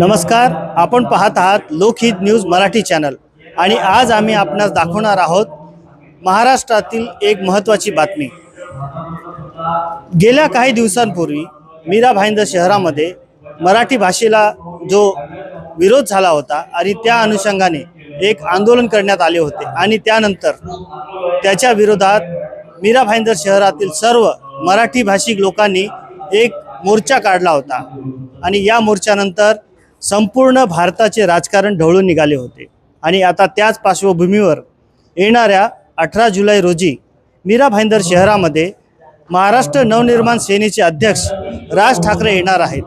नमस्कार आपण पाहत आहात लोकहित न्यूज मराठी चॅनल. आणि आज आम्ही आपणास दाखवणार आहोत महाराष्ट्रातील एक महत्त्वाची बातमी. गेल्या काही दिवसांपूर्वी मीरा भाईंदर शहरामध्ये मराठी भाषेला जो विरोध झाला होता आणि त्या अनुषंगाने एक आंदोलन करण्यात आले होते आणि त्यानंतर त्याच्या विरोधात मीरा भाईंदर शहरातील सर्व मराठी भाषिक लोकांनी एक मोर्चा काढला होता. आणि या मोर्चानंतर संपूर्ण भारताचे राजकारण ढवळून निघाले होते. आणि आता त्याच पार्श्वभूमीवर येणाऱ्या अठरा जुलै रोजी मीरा भाईंदर शहरामध्ये महाराष्ट्र नवनिर्माण सेनेचे अध्यक्ष राज ठाकरे येणार आहेत.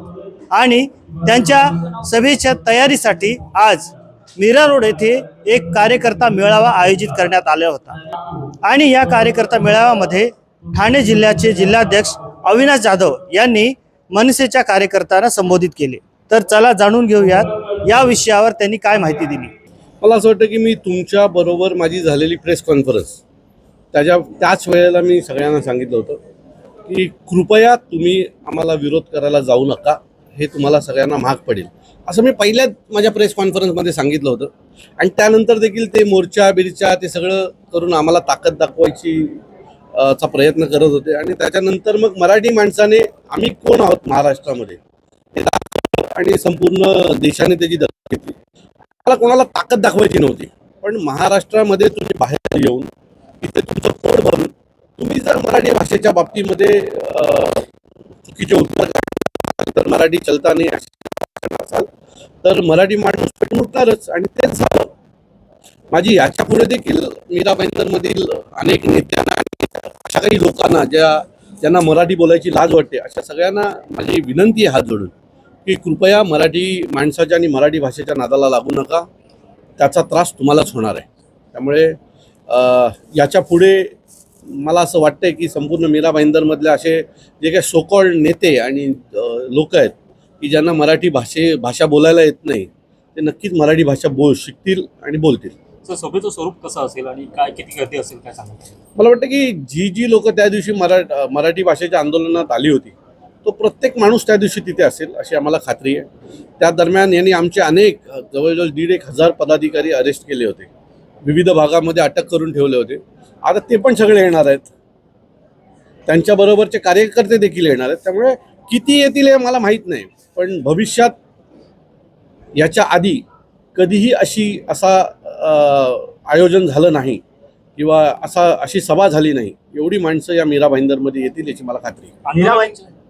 आणि त्यांच्या सभेच्या तयारीसाठी आज मीरा रोड येथे एक कार्यकर्ता मेळावा आयोजित करण्यात आला होता. आणि या कार्यकर्ता मेळाव्यामध्ये ठाणे जिल्ह्याचे जिल्हाध्यक्ष अविनाश जाधव यांनी मनसेच्या कार्यकर्त्यांना संबोधित केले. तर चला जाणून घेऊयात या विषयावर त्यांनी काय माहिती दिली. मला असं वाटतं की मी तुमच्या बरोबर माझी झालेली प्रेस कॉन्फरन्स त्याच्या त्याच वेळेला मी सगळ्यांना सांगितलं होतं की कृपया तुम्ही आम्हाला विरोध करायला जाऊ नका हे तुम्हाला सगळ्यांना महाग पडेल. असं मी पहिल्याच माझ्या प्रेस कॉन्फरन्समध्ये सांगितलं होतं. आणि त्यानंतर देखील ते मोर्चा बिरचा ते सगळं करून आम्हाला ताकद दाखवायची चा प्रयत्न करत होते. आणि त्याच्यानंतर मग मराठी माणसाने आम्ही कोण आहोत महाराष्ट्रामध्ये? आणि संपूर्ण देशाने त्याची दखल घेतली. मला कोणाला ताकद दाखवायची नव्हती. पण महाराष्ट्रामध्ये तुम्ही बाहेर येऊन इथे तुमचं पोट भरून तुम्ही जर मराठी भाषेच्या बाबतीमध्ये चुकीचे उत्तर तर मराठी चलताना असाल तर मराठी माणूस पेटमुटणारच आणि तेच झालं. माझी याच्यापुढे देखील मीरा मधील अनेक नेत्यांना अशा काही लोकांना ज्या ज्यांना मराठी बोलायची लाज वाटते अशा सगळ्यांना माझी विनंती आहे हात जोडून. की कृपया मराठी माणसाच्या आणि मराठी भाषेच्या नादाला लागू नका. त्याचा त्रास तुम्हालाच होणार आहे. त्यामुळे याच्यापुढे मला असं वाटतंय की संपूर्ण मीरा भाईंदरमधले असे जे काही सोकॉल्ड नेते आणि लोक आहेत की ज्यांना मराठी भाषे भाषा बोलायला येत नाही ते नक्कीच मराठी भाषा बोल शिकतील आणि बोलतील. सर सभेचं स्वरूप कसं असेल आणि काय किती गर्दी असेल काय सांगा मला वाटतं की जी जी लोक त्या दिवशी मरा मराठी भाषेच्या आंदोलनात आली होती तो प्रत्येक माणूस त्या दिवशी तिथे असेल अशी आम्हाला खात्री आहे. त्या दरम्यान यांनी आमचे अनेक जवळजवळ दीड एक हजार पदाधिकारी अरेस्ट केले होते. विविध भागामध्ये अटक करून ठेवले होते. आता ते पण सगळे येणार आहेत. त्यांच्याबरोबरचे कार्यकर्ते देखील येणार आहेत. त्यामुळे किती येतील हे मला माहीत नाही. पण भविष्यात याच्या आधी कधीही अशी असा आयोजन झालं नाही किंवा असा अशी सभा झाली नाही एवढी माणसं या मीरा भाईंदरमध्ये येतील याची मला खात्री आहे.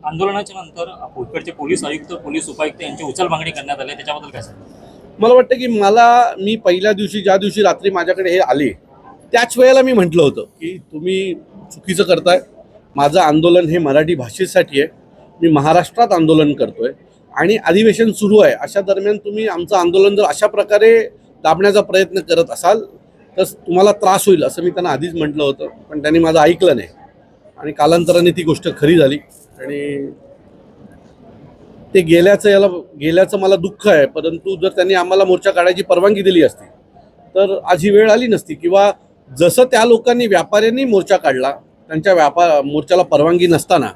आंदोलनाच्या नंतर भोकरचे पोलीस आयुक्त पोलीस उपायुक्त यांची उचल मागणी करण्यात आली त्याच्याबद्दल काय सांगा मला वाटतं की मला मी पहिल्या दिवशी ज्या दिवशी रात्री माझ्याकडे हे आले त्याच वेळेला मी म्हटलं होतं की तुम्ही चुकीचं करताय. माझं आंदोलन हे मराठी भाषेसाठी आहे. मी महाराष्ट्रात आंदोलन करतोय आणि अधिवेशन सुरू आहे. अशा दरम्यान तुम्ही आमचं आंदोलन जर अशा प्रकारे दाबण्याचा प्रयत्न करत असाल तर तुम्हाला त्रास होईल असं मी त्यांना आधीच म्हटलं होतं. पण त्यांनी माझं ऐकलं नाही. आणि कालांतराने ती गोष्ट खरी झाली. आणि ते गेल्याचं याला गेल्याचं मला दुःख आहे. परंतु जर त्यांनी आम्हाला मोर्चा काढायची परवानगी दिली असती तर आज ही वेळ आली नसती. किंवा जसं त्या लोकांनी व्यापाऱ्यांनी मोर्चा काढला त्यांच्या व्यापार मोर्चाला परवानगी नसताना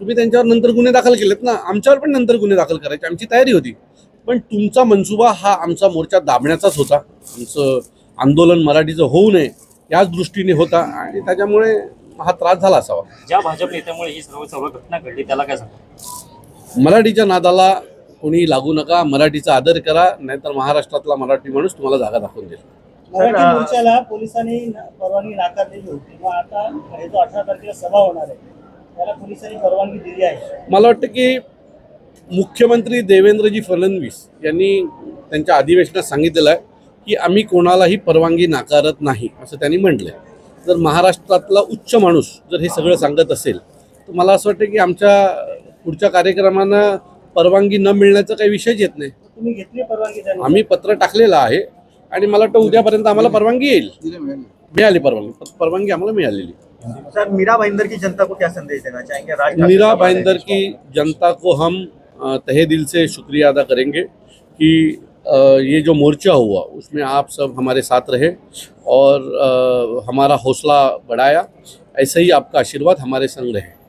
तुम्ही त्यांच्यावर नंतर गुन्हे दाखल केलेत ना? आमच्यावर पण नंतर गुन्हे दाखल करायचे. आमची तयारी होती. पण तुमचा मनसुबा हा आमचा मोर्चा दाबण्याचाच होता. आमचं आंदोलन मराठीचं होऊ नये याच दृष्टीने होता. आणि त्याच्यामुळे हा त्रास झाला असावा. ज्या भाजप नेत्यामुळे ही सर्व सर्व घटना घडली त्याला काय सांगा मराठीच्या नादाला कोणी लागू नका मराठीचा आदर करा नाहीतर महाराष्ट्रातला मराठी माणूस तुम्हाला जागा दाखवून देईल. मराठी मोर्चाला पोलिसांनी न- परवानगी नाकारलेली होती मग आता हे जो अठरा तारखेला सभा होणार आहे त्याला पोलिसांनी परवानगी दिली आहे. मला वाटतं की मुख्यमंत्री देवेंद्रजी फडणवीस यांनी त्यांच्या अधिवेशनात सांगितलेलं आहे की आम्ही कोणालाही परवानगी नाकारत नाही असं त्यांनी म्हटलंय. जर महाराष्ट्रातला उच्च माणूस जर हे सगळं सांगत असेल तर मला असं वाटतं की आमच्या पुढच्या कार्यक्रमांना परवानगी न मिळण्याचा काही विषयच येत नाही. तुम्ही घेतली परवानगी त्यांनी? आम्ही पत्र टाकलेलं आहे आणि मला वाटतं उद्यापर्यंत आम्हाला परवानगी येईल. मिळाली परवानगी. परवानगी आम्हाला मिळालेली. सर मीरा भाईंदर की जनता को क्या संदेश देना चाहेंगे? मीरा भाईंदर की जनता को हम तहे दिल से शुक्रिया अदा करेंगे कि ये जो मोर्चा हुआ उसमें आप सब हमारे साथ रहे और हमारा हौसला बढ़ाया। ऐसे ही आपका आशीर्वाद हमारे संग रहे।